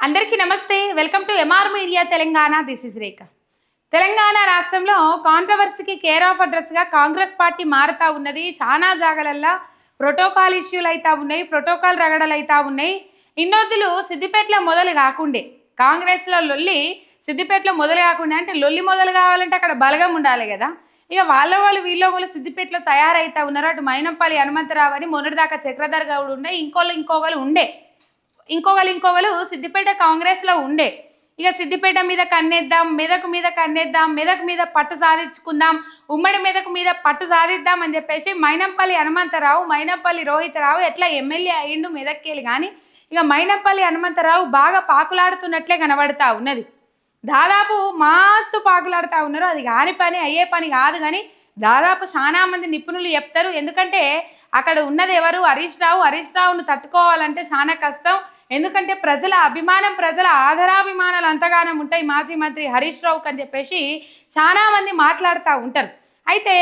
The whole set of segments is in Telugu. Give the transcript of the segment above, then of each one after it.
అందరికీ నమస్తే. Welcome to MR media Telangana. This is Rekha Telangana రాష్ట్రంలో కాంట్రవర్సీకి కేర్ ఆఫ్ అడ్రస్గా కాంగ్రెస్ పార్టీ మారుతా ఉన్నది. చాలా జాగలల్లా ప్రోటోకాల్ ఇష్యూలు అవుతా ఉన్నాయి ప్రోటోకాల్ రగడలు అవుతా ఉన్నాయి. ఇన్నొద్దులు సిద్దిపేటలో మొదలు కాకుండే. కాంగ్రెస్లో లొల్లి సిద్దిపేటలో మొదలు కాకుండా. అంటే లొల్లి మొదలు కావాలంటే అక్కడ బలగం ఉండాలి కదా. ఇక వాళ్ళ వాళ్ళు వీళ్ళ వాళ్ళు సిద్దిపేటలో తయారైతా ఉన్నారు. అటు మైనంపల్లి హనుమంతరావు అని మొన్నటిదాకా చక్రధర్ గౌడ్ ఉండే ఇంకోళ్ళు ఇంకోగలు ఉండే. ఇంకొకరు ఇంకొకరు సిద్దిపేట కాంగ్రెస్లో ఉండే. ఇక సిద్దిపేట మీద కన్నేద్దాం మెదక్ మీద కన్నేద్దాం మెదక్ మీద పట్టు సాధించుకుందాం ఉమ్మడి మెదక్ మీద పట్టు సాధిద్దాం అని చెప్పేసి మైనంపల్లి హనుమంతరావు మైనంపల్లి రోహితరావు ఎట్లా ఎమ్మెల్యే అయ్యిండు మెదక్కేలు కానీ ఇక మైనంపల్లి హనుమంతరావు బాగా పాకులాడుతున్నట్లే కనబడతా ఉన్నది. దాదాపు మాస్తు పాకులాడుతూ ఉన్నారు. అది కాని పని అయ్యే పని కాదు కానీ దాదాపు చాలా మంది నిపుణులు చెప్తారు. ఎందుకంటే అక్కడ ఉన్నది ఎవరు? హరీష్ రావు. హరీష్ రావును తట్టుకోవాలంటే చాలా కష్టం. ఎందుకంటే ప్రజల అభిమానం ప్రజల ఆదరాభిమానాలు అంతగానం ఉంటాయి మాజీ మంత్రి హరీష్ రావుకి అని చెప్పేసి చాలా మంది మాట్లాడుతూ ఉంటారు. అయితే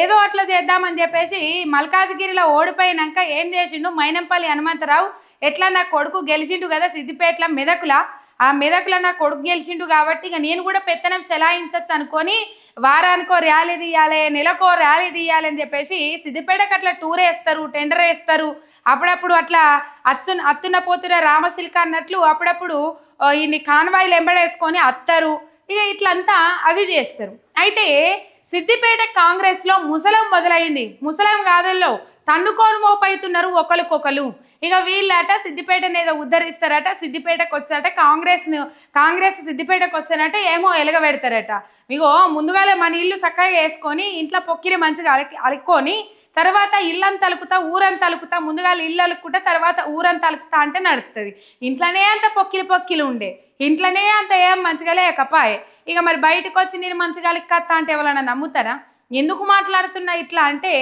ఏదో అట్లా చేద్దామని చెప్పేసి మల్కాజ్గిరిలో ఓడిపోయినాక ఏం చేసిండు? మైనంపల్లి హనుమంతరావు ఎట్లా నా కొడుకు గెలిచిండు కదా సిద్దిపేట్ల మెదకులా? ఆ మెదకుల నా కొడుకు గెలిచిండు కాబట్టి ఇక నేను కూడా పెత్తనం సెలాయించచ్చు అనుకొని వారానికో ర్యాలీ తీయాలి నెలకో ర్యాలీ తీయాలి అని చెప్పేసి సిద్దిపేటకు అట్లా టూర్ వేస్తారు టెండర్ వేస్తారు అప్పుడప్పుడు అట్లా అచ్చు అత్తున్న పోతున్న రామశిల్క అన్నట్లు అప్పుడప్పుడు ఈ ఇన్ని కాన్వాయిలు ఎంబడేసుకొని అత్తరు. ఇక ఇట్లంతా అది చేస్తారు. అయితే సిద్దిపేట కాంగ్రెస్లో ముసలం మొదలైంది. ముసలం కాదల్లో తన్నుకోను మోపైతున్నారు ఒకరికొకరు. ఇక వీళ్ళట సిద్దిపేట ఏదో ఉద్ధరిస్తారట సిద్దిపేటకు వచ్చారట కాంగ్రెస్ కాంగ్రెస్ సిద్దిపేటకు వస్తారట ఏమో ఎలగబెడతారట. ఇగో ముందుగాలే మన ఇల్లు చక్కగా వేసుకొని ఇంట్లో పొక్కిరి మంచిగా అలకి అలుక్కొని తర్వాత ఇల్లంతా అలుకుతా ఊరంతా అలుకుతా ముందుగా ఇల్లు అలుక్కుంటా తర్వాత ఊరంతా అలుకుతా అంటే నడుస్తుంది ఇంట్లోనే అంత పొక్కిలి పొక్కిలు ఉండే. ఇంట్లోనే అంత ఏం మంచిగా లేకపాయే. ఇక మరి బయటకు వచ్చి నేను మంచిగా అలుక్కత్తా అంటే ఎవరైనా నమ్ముతారా? ఎందుకు మాట్లాడుతున్నా ఇట్లా అంటే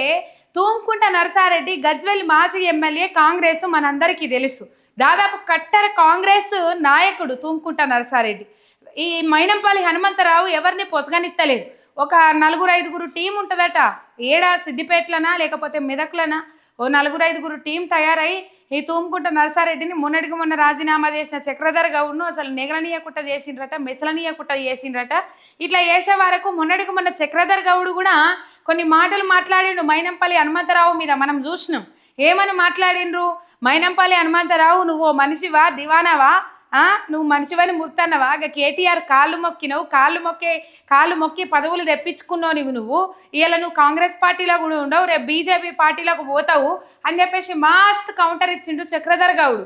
తూంకుంట నరసారెడ్డి గజ్వెల్ మాజీ ఎమ్మెల్యే కాంగ్రెస్ మనందరికీ తెలుసు. దాదాపు కట్టర కాంగ్రెస్ నాయకుడు తూంకుంట నరసారెడ్డి. ఈ మైనంపల్లి హనుమంతరావు ఎవరిని పొసగనిత్తలేదు. ఒక నలుగురు ఐదుగురు టీం ఉంటుందట. ఏడా సిద్దిపేటలనా లేకపోతే మెదక్లనా? ఓ నలుగురు ఐదుగురు టీం తయారై ఈ తూముకుంట నరసారెడ్డిని మొన్నటికి మొన్న రాజీనామా చేసిన చక్రధర్ గౌడ్ను అసలు నెగలనీయకుట్ట చేసిండ్రట మెసలనీయకుట్ట చేసిండ్రట. ఇట్లా చేసే వరకు మొన్నటికి మొన్న చక్రధర్ గౌడ్ కూడా కొన్ని మాటలు మాట్లాడిండు మైనంపల్లి హనుమంతరావు మీద. మనం చూసినాం. ఏమని మాట్లాడిండ్రు? మైనంపల్లి హనుమంతరావు నువ్వు ఓ మనిషివా? దివానావా? నువ్వు మనిషివని ముర్తన్నవా? ఇక కేటీఆర్ కాళ్ళు మొక్కినవు కాళ్ళు మొక్కే కాళ్ళు మొక్కి పదవులు తెప్పించుకున్నావు నువ్వు నువ్వు. ఇలా నువ్వు కాంగ్రెస్ పార్టీలో కూడా ఉండవు రేపు బీజేపీ పార్టీలోకి పోతావు అని చెప్పేసి మస్త్ కౌంటర్ ఇచ్చిండు చక్రధర్ గౌడు.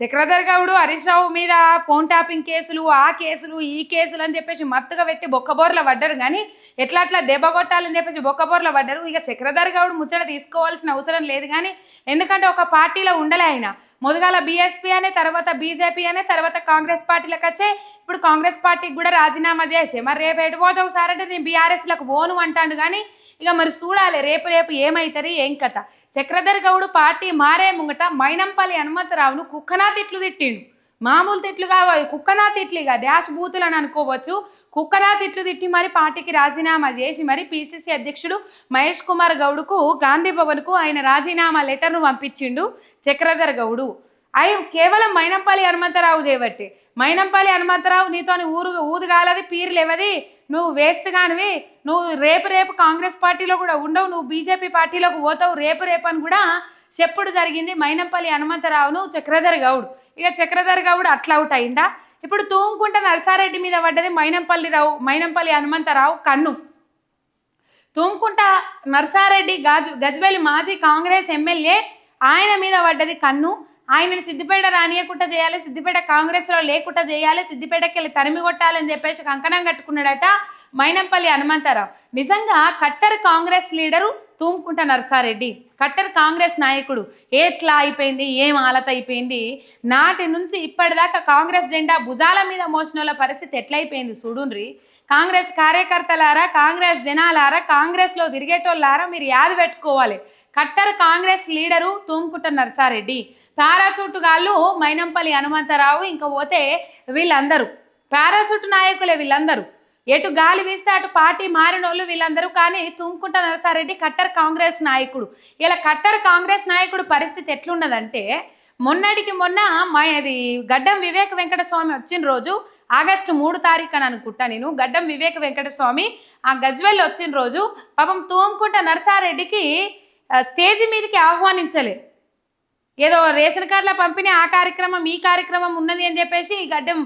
చక్రధర్ గౌడు హరీష్ రావు మీద ఫోన్ ట్యాపింగ్ కేసులు ఆ కేసులు ఈ కేసులు అని చెప్పేసి మత్తుగా పెట్టి బొక్కబోర్ల పడ్డారు. కానీ ఎట్లా అట్లా దెబ్బ కొట్టాలని చెప్పేసి బొక్కబోర్ల పడ్డారు. ఇక చక్రధర్ గౌడు ముచ్చట తీసుకోవాల్సిన అవసరం లేదు కానీ ఎందుకంటే ఒక పార్టీలో ఉండలే ఆయన. మొదగాల బీఎస్పీ అనే తర్వాత బీజేపీ అనే తర్వాత కాంగ్రెస్ పార్టీలకు వచ్చే ఇప్పుడు కాంగ్రెస్ పార్టీకి కూడా రాజీనామా చేసే మరి రేపు ఎటు పోతావు సార్? అంటే నేను బీఆర్ఎస్లకు పోను అంటాడు. కానీ ఇక మరి చూడాలి రేపు రేపు ఏమవుతుంది ఏం కథ. చక్రధర్ గౌడు పార్టీ మారే ముంగట మైనంపల్లి హనుమంతరావును కుక్కనా తిట్లు తిట్టిండు. మామూలు తిట్లు కావాలి కుక్కనా తిట్లు ఇక. డాష్ బూతులు అని అనుకోవచ్చు. కుక్కనా తిట్లు తిట్టి మరి పార్టీకి రాజీనామా చేసి మరి పిసిసి అధ్యక్షుడు మహేష్ కుమార్ గౌడ్కు గాంధీ భవన్కు ఆయన రాజీనామా లెటర్ను పంపించిండు చక్రధర్ గౌడు. అవి కేవలం మైనంపల్లి హనుమంతరావు చేయబట్టి మైనంపల్లి హనుమంతరావు నీతోని ఊరు ఊదుగాలది పీరు లేవది. నువ్వు వేస్ట్ కానివి నువ్వు రేపు రేపు కాంగ్రెస్ పార్టీలో కూడా ఉండవు. నువ్వు బీజేపీ పార్టీలోకి పోతావు. రేపు రేపు అని కూడా చెప్పుడు జరిగింది మైనంపల్లి హనుమంతరావును చక్రధర్ గౌడ్. ఇక చక్రధర్ గౌడ్ అట్లా అవుట్ అయిందా? ఇప్పుడు తూముకుంట నరసారెడ్డి మీద పడ్డది మైనంపల్లి రావు మైనంపల్లి హనుమంతరావు కన్ను. తుమ్కుంట నరసారెడ్డి గజ్ గజ్వేలి మాజీ కాంగ్రెస్ ఎమ్మెల్యే ఆయన మీద పడ్డది కన్ను. ఆయనను సిద్దిపేట రానియకుండా చేయాలి సిద్దిపేట కాంగ్రెస్లో లేకుండా చేయాలి సిద్దిపేటకి వెళ్ళి తరిమి కొట్టాలని చెప్పేసి కంకణం కట్టుకున్నాడట మైనంపల్లి హనుమంతరావు. నిజంగా కట్టర్ కాంగ్రెస్ లీడరు తూముకుంట నరసారెడ్డి కట్టర్ కాంగ్రెస్ నాయకుడు. ఎట్లా అయిపోయింది ఏం ఆలత అయిపోయింది? నాటి నుంచి ఇప్పటిదాకా కాంగ్రెస్ జెండా భుజాల మీద మోసిన పరిస్థితి ఎట్లయిపోయింది చూడుండ్రి. కాంగ్రెస్ కార్యకర్తలారా కాంగ్రెస్ జనాలారా కాంగ్రెస్లో తిరిగేటోళ్ళారా మీరు యాద పెట్టుకోవాలి. కట్టర్ కాంగ్రెస్ లీడరు తూముకుంట నరసారెడ్డి. పారాచూటుగాళ్ళు మైనంపల్లి హనుమంతరావు ఇంకా పోతే వీళ్ళందరూ. పారాచూట్ నాయకులే వీళ్ళందరూ. ఎటు గాలి వీస్తే అటు పార్టీ మారిన వాళ్ళు వీళ్ళందరూ కానీ తుమ్కుంట నరసారెడ్డి కట్టర్ కాంగ్రెస్ నాయకుడు. ఇలా కట్టర్ కాంగ్రెస్ నాయకుడు పరిస్థితి ఎట్లున్నదంటే మొన్నటికి మొన్న మా అది గడ్డం వివేక వెంకట స్వామి వచ్చిన రోజు ఆగస్టు మూడు తారీఖు అని అనుకుంటా నేను గడ్డం వివేక వెంకట స్వామి ఆ గజ్వెల్ వచ్చిన రోజు పాపం తోముకుంట నరసారెడ్డికి స్టేజ్ మీదకి ఆహ్వానించలే. ఏదో రేషన్ కార్డుల పంపిణీ ఆ కార్యక్రమం ఈ కార్యక్రమం ఉన్నది అని చెప్పేసి గడ్డం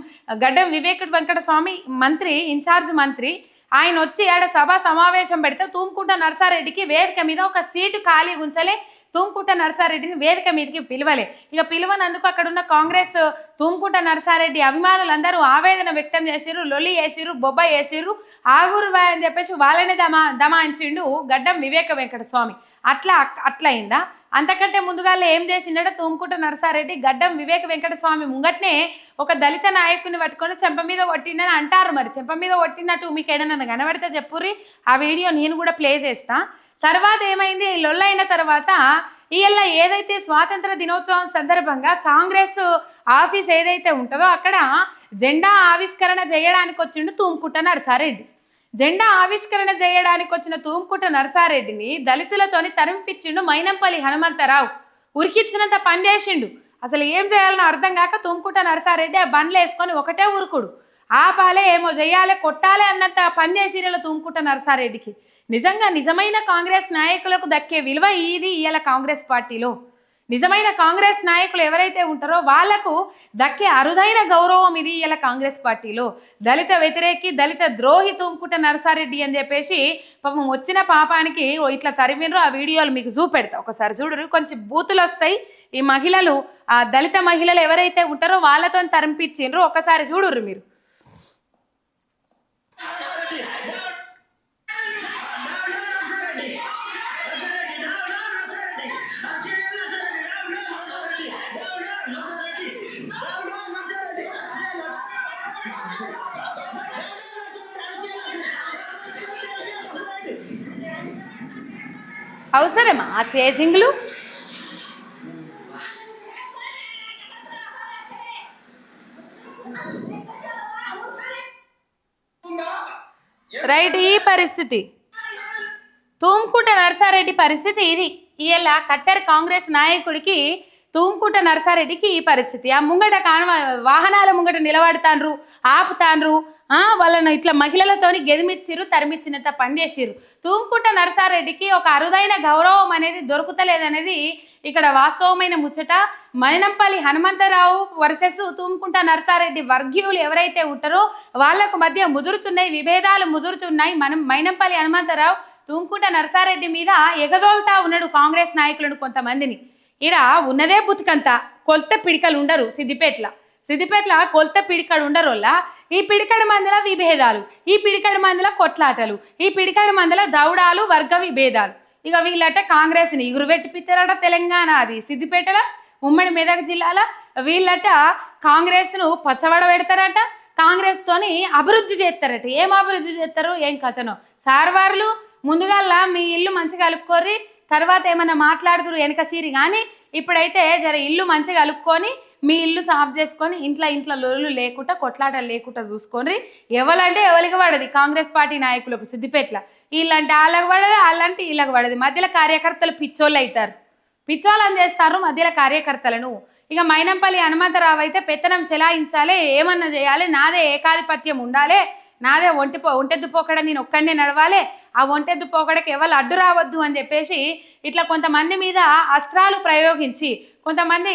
గడ్డం వివేక వెంకట స్వామి మంత్రి ఇన్ఛార్జ్ మంత్రి ఆయన వచ్చి ఆడ సభ సమావేశం పెడితే తూమ్కుంట నరసారెడ్డికి వేదిక మీద ఒక సీటు ఖాళీ ఉంచలే. తూమ్కుంట నరసారెడ్డిని వేదిక మీదకి పిలవలే. ఇక పిలువనందుకు అక్కడ ఉన్న కాంగ్రెస్ తూమ్కుంట నరసారెడ్డి అభిమానులందరూ ఆవేదన వ్యక్తం చేసిర్రు లొల్లి చేసిర్రు బొబ్బ చేసిర్రు ఆగురు అని చెప్పేసి వాళ్ళనే దమా దమాయించిండు గడ్డం వివేక వెంకట స్వామి అట్లా అట్లా అయిందా అంతకంటే ముందుగా ఏం చేసిండట తూముకుంట నరసారెడ్డి గడ్డం వివేక వెంకట స్వామి ముంగట్నే ఒక దళిత నాయకుని పట్టుకొని చెంప మీద కొట్టిండని అంటారు మరి. చెంప మీద కొట్టినట్టు మీకు ఏదైనా కనబడితే చెప్పుర్రి. ఆ వీడియో నేను కూడా ప్లే చేస్తా. తర్వాత ఏమైంది? లొల్లైన తర్వాత ఇవాళ ఏదైతే స్వాతంత్ర దినోత్సవం సందర్భంగా కాంగ్రెస్ ఆఫీస్ ఏదైతే ఉంటుందో అక్కడ జెండా ఆవిష్కరణ చేయడానికి వచ్చిండు తూముకుంట నరసారెడ్డి. జెండా ఆవిష్కరణ చేయడానికి వచ్చిన తూంకుట నరసారెడ్డిని దళితులతోని తరింపించిండు మైనంపల్లి హనుమంతరావు. ఉరికిచ్చినంత పని చేసిండు. అసలు ఏం చేయాలనో అర్థం కాక తుమ్ముకుంట నరసారెడ్డి ఆ బండ్లు వేసుకొని ఒకటే ఉరుకుడు ఆపాలే ఏమో చేయాలి కొట్టాలి అన్నంత పని చేసిరలో తుమ్ముకుంట నరసారెడ్డికి. నిజంగా నిజమైన కాంగ్రెస్ నాయకులకు దక్కే విలువ ఇది ఇవాళ కాంగ్రెస్ పార్టీలో. నిజమైన కాంగ్రెస్ నాయకులు ఎవరైతే ఉంటారో వాళ్ళకు దక్కే అరుదైన గౌరవం ఇది ఇలా కాంగ్రెస్ పార్టీలో. దళిత వ్యతిరేకి దళిత ద్రోహి తుమ్ముకుంట నరసారెడ్డి అని చెప్పేసి పాపం వచ్చిన పాపానికి ఓ ఇట్లా తరిమినరు ఆ వీడియోలు మీకు చూపెడతా. ఒకసారి చూడరు కొంచెం బూతులు వస్తాయి. ఈ మహిళలు ఆ దళిత మహిళలు ఎవరైతే ఉంటారో వాళ్ళతో తరిపించిండ్రు ఒకసారి చూడుర్రు మీరు. అవసరమా ఆ చేజింగ్లు? రైట్ ఈ పరిస్థితి. తూమ్కుంట నరసారెడ్డి పరిస్థితి ఇది. ఇలా కట్టర్ కాంగ్రెస్ నాయకుడికి తూంకుట నరసారెడ్డికి ఈ పరిస్థితి. ఆ ముంగట కాన వాహనాల ముంగట నిలబడతాన్రు ఆపుతాన్రు ఆ, వాళ్ళను ఇట్లా మహిళలతోని గెదిమిచ్చిర్రు తరిమిచ్చినంత పనిచేసిర్రు తూంకుట నరసారెడ్డికి ఒక అరుదైన గౌరవం అనేది దొరుకుతలేదనేది ఇక్కడ వాస్తవమైన ముచ్చట. మైనంపల్లి హనుమంతరావు వర్సెస్ తూముకుంట నరసారెడ్డి వర్గీయులు ఎవరైతే ఉంటారో వాళ్ళకు మధ్య ముదురుతున్నాయి విభేదాలు ముదురుతున్నాయి. మనం మైనంపల్లి హనుమంతరావు తూముకుంట నరసారెడ్డి మీద ఎగదోల్తా ఉన్నాడు కాంగ్రెస్ నాయకులను కొంతమందిని. ఈడ ఉన్నదే బుతికంత. కొలత పిడికలు ఉండరు సిద్దిపేటల. సిద్దిపేటల కొలత పిడికడు ఉండరు వల్ల ఈ పిడికడి మందుల విభేదాలు ఈ పిడికడి మందుల కొట్లాటలు ఈ పిడికడి మందుల దౌడాలు వర్గ విభేదాలు. ఇక వీళ్ళట కాంగ్రెస్ని ఇగురు పెట్టిపిత్తారట తెలంగాణ అది. సిద్దిపేటల ఉమ్మడి మెదక్ జిల్లాల వీళ్ళట కాంగ్రెస్ను పచ్చవడ పెడతారట కాంగ్రెస్తోని అభివృద్ధి చేస్తారట. ఏం అభివృద్ధి చేస్తారు? ఏం కథనో? సార్వార్లు ముందుగా మీ ఇల్లు మంచిగా కలుపుకోర్రి. తర్వాత ఏమన్నా మాట్లాడుతురు వెనక సీరి కానీ ఇప్పుడైతే జర ఇల్లు మంచిగా కలుపుకొని మీ ఇల్లు సాఫ్ చేసుకొని ఇంట్లో ఇంట్లో లొల్లు లేకుండా కొట్లాటలు లేకుండా చూసుకోండి ఎవరంటే ఎవరికి పడది. కాంగ్రెస్ పార్టీ నాయకులకు సిద్దిపేట్ల. వీళ్ళంటే వాళ్ళకి పడదు వాళ్ళంటే వీళ్ళకి పడదు. మధ్యలో కార్యకర్తలు పిచ్చోళ్ళు అవుతారు పిచ్చోళ్ళని చేస్తారు మధ్యలో కార్యకర్తలను. ఇక మైనంపల్లి హనుమంతరావు అయితే పెత్తనం చెలాయించాలి ఏమన్నా చేయాలి నాదే ఏకాధిపత్యం ఉండాలి నాదే ఒంటి పో ఒంటెద్దు పోకడ నేను ఒక్కడనే నడవాలి ఆ ఒంటెద్దు పోకడకి ఎవరు అడ్డు రావద్దు అని చెప్పేసి ఇట్లా కొంతమంది మీద అస్త్రాలు ప్రయోగించి కొంతమంది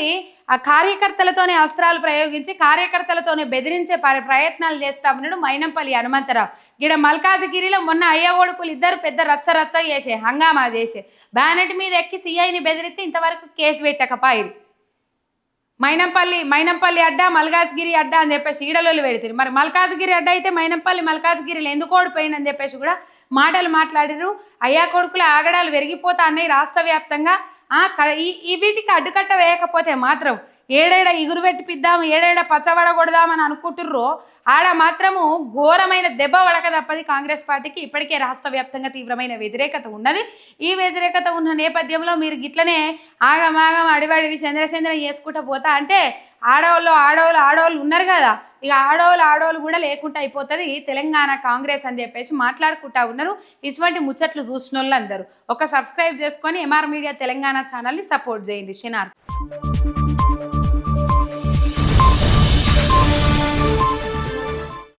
ఆ కార్యకర్తలతోనే అస్త్రాలు ప్రయోగించి కార్యకర్తలతోనే బెదిరించే ప- ప్రయత్నాలు చేస్తా ఉన్నాడు మైనంపల్లి హనుమంతరావు. గిడ మల్కాజగిరిలో మొన్న అయ్యగొడుకులు ఇద్దరు పెద్ద రచ్చ రచ్చ చేసే హంగామా చేసే బ్యానెట్ మీద ఎక్కి సిఐని బెదిరిస్తే ఇంతవరకు కేసు పెట్టకపాయి మైనంపల్లి మైనంపల్లి అడ్డ మల్కాజ్గిరి అడ్డ అని చెప్పేసి ఈడలోళ్ళు పెడుతుంది మరి మల్కాజ్గిరి అడ్డ అయితే మైనంపల్లి మల్కాజ్గిరిలో ఎందుకు ఓడిపోయిందని చెప్పేసి కూడా మాటలు మాట్లాడారు అయ్యా కొడుకుల ఆగడాలు పెరిగిపోతా అన్నాయి రాష్ట్ర వ్యాప్తంగా. ఈ వీటికి అడ్డుకట్ట వేయకపోతే మాత్రం ఏడేడ ఇగురు పెట్టిపిద్దాం ఏడేడ పచ్చబడ కొడదామని అనుకుంటుర్రో ఆడ మాత్రము ఘోరమైన దెబ్బ వడక తప్పది కాంగ్రెస్ పార్టీకి. ఇప్పటికే రాష్ట్ర వ్యాప్తంగా తీవ్రమైన వ్యతిరేకత ఉన్నది. ఈ వ్యతిరేకత ఉన్న నేపథ్యంలో మీరు గిట్లనే ఆగమాగం అడివాడివి చంద్రచంద్ర చేసుకుంటూ పోతా. అంటే ఆడవాళ్ళు ఆడవాళ్ళు ఆడవాళ్ళు ఉన్నారు కదా. ఇక ఆడవాళ్ళు ఆడవాళ్ళు కూడా లేకుండా అయిపోతుంది తెలంగాణ కాంగ్రెస్ అని చెప్పేసి మాట్లాడుకుంటా ఉన్నారు. ఇటువంటి ముచ్చట్లు చూసిన వాళ్ళు అందరూ ఒక సబ్స్క్రైబ్ చేసుకొని ఎంఆర్ మీడియా తెలంగాణ ఛానల్ని సపోర్ట్ చేయండి. షినార్